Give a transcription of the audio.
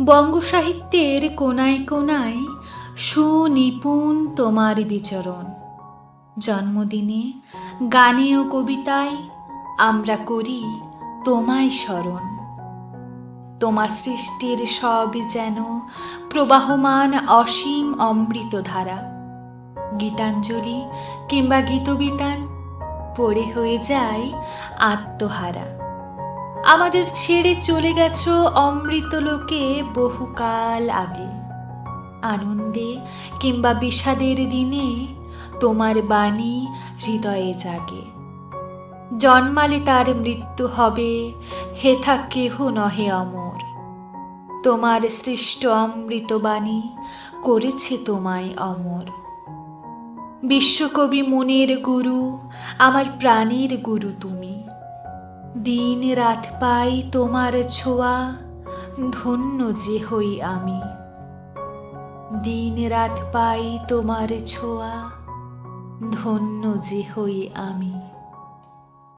বঙ্গ সাহিত্যের কোনায় কোনায় সুনিপুণ তোমার বিচরণ। জন্মদিনে গানে ও কবিতায় আমরা করি তোমায় স্মরণ। তোমার সৃষ্টির সব যেন প্রবাহমান অসীম অমৃত ধারা গীতাঞ্জলি কিংবা গীতবিতান পড়ে হয়ে যায় আত্মহারা। আমাদের ছেড়ে চলে গেছ অমৃত লোকে বহুকাল আগে। আনন্দে কিংবা বিষাদের দিনে তোমার বাণী হৃদয়ে জাগে। জন্মালে তার মৃত্যু হবে হেথা কেহ নহে অমর। তোমার সৃষ্ট অমৃত বাণী করেছে তোমায় অমর। বিশ্বকবি মনের গুরু, আমার প্রাণের গুরু তুমি। দিন রাত পাই তোমার ছোঁয়া, ধন্য যে হই আমি। দিন রাত পাই তোমার ছোঁয়া, ধন্য যে হই আমি।